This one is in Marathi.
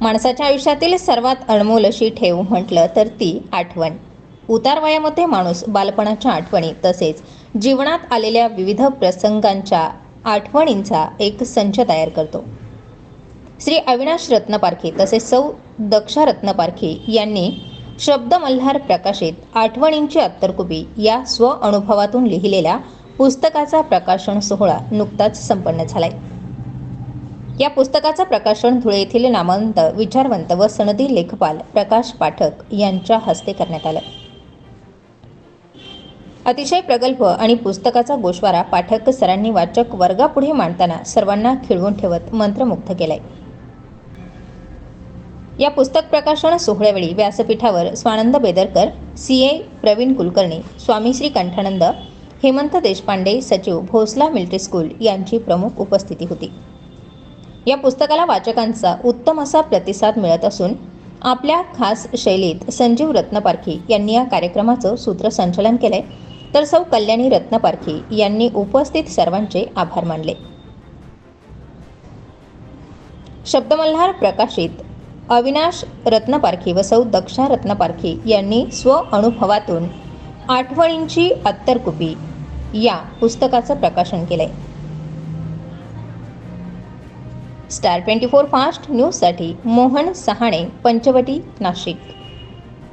माणसाच्या आयुष्यातील सर्वात अणमोल अशी ठेव म्हटलं तर ती आठवण. उतार वयामध्ये माणूस बालपणाच्या आठवणी तसेच जीवनात आलेल्या विविध प्रसंगांच्या आठवणींचा एक संच तयार करतो. श्री अविनाश रत्नपारखी तसेच सौ दक्षा रत्नपारखी यांनी शब्द मल्हार प्रकाशित आठवणींची अत्तरकुबी या स्व अनुभवातून लिहिलेल्या पुस्तकाचा प्रकाशन सोहळा नुकताच संपन्न झालाय. या पुस्तकाचं प्रकाशन धुळे येथील नामवंत विचारवंत व सनदी लेखपाल प्रकाश पाठक यांच्या हस्ते करण्यात आलं. अतिशय प्रगल्भ आणि पुस्तकाचा गोषवारा पाठक सरांनी वाचक वर्गापुढे मांडताना सर्वांना खिळवून ठेवत मंत्रमुग्ध केलाय. या पुस्तक प्रकाशन सोहळ्यावेळी व्यासपीठावर स्वानंद बेदरकर सी ए प्रवीण कुलकर्णी स्वामी श्री कंठानंद हेमंत देशपांडे सचिव भोसला मिलिटरी स्कूल यांची प्रमुख उपस्थिती होती. या पुस्तकाला वाचकांचा उत्तम असा प्रतिसाद मिळत असून आपल्या खास शैलीत संजीव रत्नपारखी यांनी या कार्यक्रमाचं सूत्रसंचलन केलंय. तर सौ कल्याणी रत्नपारखी यांनी उपस्थित सर्वांचे आभार मानले. शब्दमल्हार प्रकाशित अविनाश रत्नपारखी व सौ दक्षा रत्नपारखी यांनी स्व अनुभवातून आठवणींची अत्तरकुपी या पुस्तकाचं प्रकाशन केलंय. स्टार ट्वेंटी फोर फास्ट न्यूजसाठी मोहन सहाणे पंचवटी नाशिक.